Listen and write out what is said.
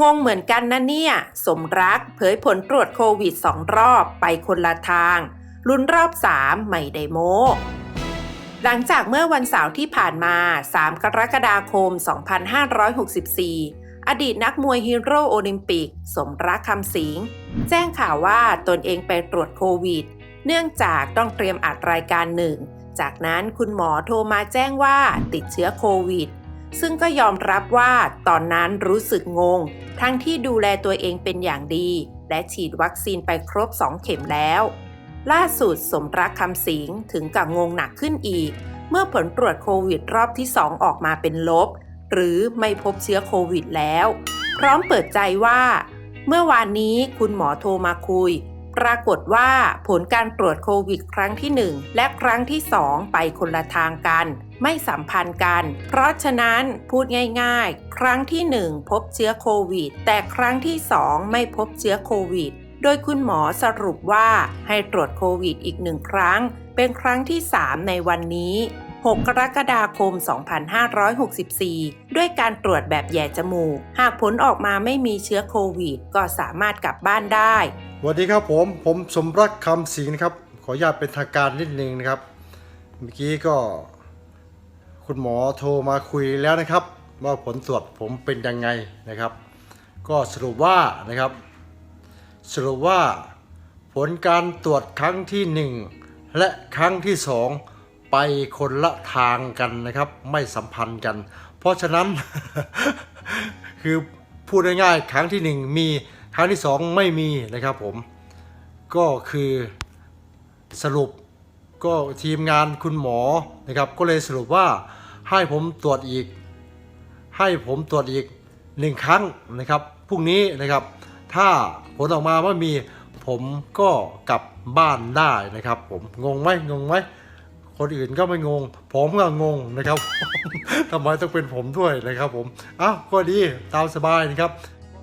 งงเหมือนกันนะเนี่ย สมรักเผยผลตรวจโควิดสองรอบไปคนละทาง ลุ้นรอบ3ไม่ได้โมหลังจากเมื่อวันเสาร์ที่ผ่านมา 3 กรกฎาคม 2564 อดีตนักมวยฮีโร่โอลิมปิก สมรักคำสิง แจ้งข่าวว่าตนเองไปตรวจโควิด เนื่องจากต้องเตรียมอัดรายการหนึ่ง จากนั้นคุณหมอโทรมาแจ้งว่าติดเชื้อโควิด ซึ่งก็ยอมรับว่าตอนนั้นรู้สึกงง ทั้งที่ดูแลตัวเองเป็นอย่างดี และฉีดวัคซีนไปครบ 2 เข็มแล้ว ล่าสุดสมรักคำสิงถึงกับงงหนักขึ้นอีก เมื่อผลตรวจโควิดรอบที่ 2 ออกมาเป็นลบ หรือไม่พบเชื้อโควิดแล้ว พร้อมเปิดใจว่า เมื่อวานนี้คุณหมอโทรมาคุย ปรากฏว่าผลการตรวจโควิดครั้งที่ 1 และครั้งที่ 2 ไปคนละทางกัน ไม่สัมพันธ์กัน เพราะฉะนั้นพูดง่ายๆ ครั้งที่ 1 พบเชื้อโควิด แต่ครั้งที่ 2 ไม่พบเชื้อโควิด โดยคุณหมอสรุปว่าให้ตรวจโควิดอีกหนึ่งครั้ง เป็นครั้งที่ 3 ในวันนี้ 6 กรกฎาคม 2564 ด้วยการตรวจแบบแย่จมูก หากผลออกมาไม่มีเชื้อโควิด ก็สามารถกลับบ้านได้ สวัสดีครับผม ผมสมรักคำสิงนะครับ ขออนุญาตเป็นทางการนิดนึงนะครับ เมื่อกี้ก็ คุณหมอโทรมาคุยแล้วนะครับ ว่าผลตรวจผมเป็นยังไงนะครับ ก็สรุปว่านะครับ สรุปว่า ผลการตรวจครั้งที่ 1 และครั้งที่ 2 ไปคนละทางกันนะครับ ไม่สัมพันธ์กัน เพราะฉะนั้น คือพูดง่ายๆครั้งที่ 1 มี ครั้งที่ 2 ไม่มีนะครับผมก็คือสรุปก็ทีมงานคุณหมอนะครับ ก็เลยสรุปว่าให้ผมตรวจอีก ให้ผมตรวจอีกหนึ่งครั้งนะครับพรุ่งนี้นะครับ ถ้าผลออกมาว่ามีผมก็กลับบ้านได้นะครับ ผมงงไหมงงไหมคนอื่นก็ไม่งง ผมก็งงนะครับทำไมต้องเป็นผมด้วยนะครับ ผมอ้าวก็ดีตามสบายนะครับ